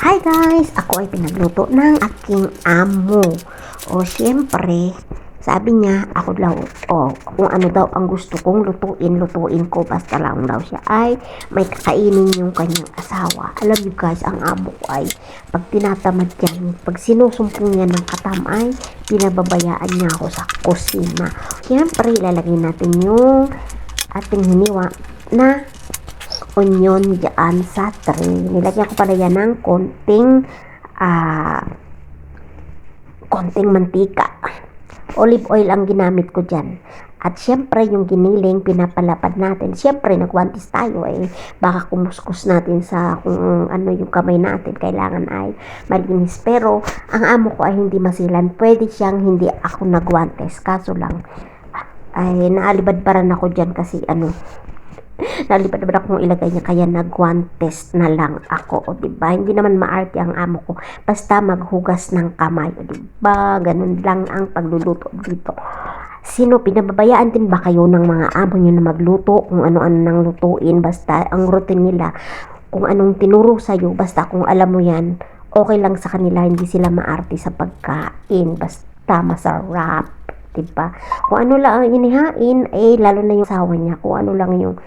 Hi guys! Ako ay pinagluto ng aking amo. O syempre, sabi niya, ako daw, o kung ano daw ang gusto kong lutuin, lutuin ko. Basta lang daw siya ay may kakainin yung kanyang asawa. Alam niyo guys, ang amo ko ay pag tinatamad yan, pag sinusumpong niya ng katam ay pinababayaan niya ako sa kusina. Syempre, ilalagay natin yung ating hiniwa na onion dyan sa tray. Nilagyan ko pala yan ng konting ah konting mantika. Olive oil ang ginamit ko dyan. At syempre, yung giniling, pinapalapad natin. Syempre, nagwantis tayo eh. Baka kumuskus natin sa kung ano yung kamay natin. Kailangan ay malinis. Pero, ang amo ko ay hindi masilan. Pwede siyang hindi ako nagwantes. Kaso lang, ay naalibad pa rin ako dyan kasi ano, nalipad na akong ilagay niya kaya nagwantes na lang ako o diba? Hindi naman maarte ang amo ko basta maghugas ng kamay o diba? Ganun lang ang pagluluto dito. Sino pinababayaan din ba kayo ng mga amo nyo na magluto kung ano-ano nang lutuin basta ang routine nila kung anong tinuro sa'yo basta kung alam mo yan okay lang sa kanila hindi sila maarte sa pagkain basta masarap diba? Kung ano lang ang inihain eh lalo na yung asawa niya kung ano lang yung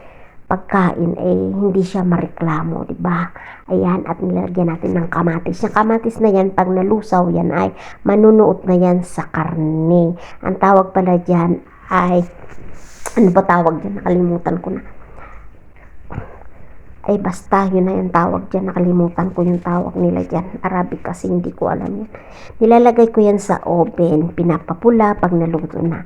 pagkain eh hindi siya mareklamo, 'di ba? Ayan at nilagyan natin ng kamatis. Yung kamatis na 'yan pag nalusaw 'yan ay manunuot na 'yan sa karne. Ang tawag pala diyan ay ano ba tawag diyan? Nakalimutan ko na. Ay basta yun na yung tawag dyan. Nakalimutan ko yung tawag nila dyan. Arabic kasi hindi ko alam yan. Nilalagay ko yan sa oven. Pinapapula pag naluto na.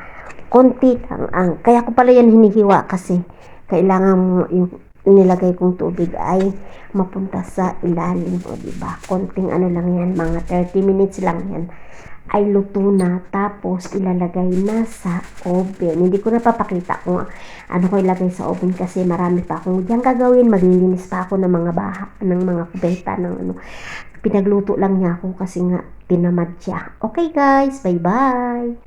Konti lang ang. Kaya ko pala yan hinihiwa kasi kailangan yung nilagay kong tubig ay mapunta sa ilalim o di ba konting ano lang yan mga 30 minutes lang yan. Ay luto na tapos ilalagay na sa oven. Hindi ko na papakita kung ano ko ilagay sa oven kasi marami pa akong diyan gagawin. Maglilinis pa ako ng mga baha ng mga kubeta ng ano. Pinagluto lang niya ako kasi nga tinamad siya. Okay guys. Bye bye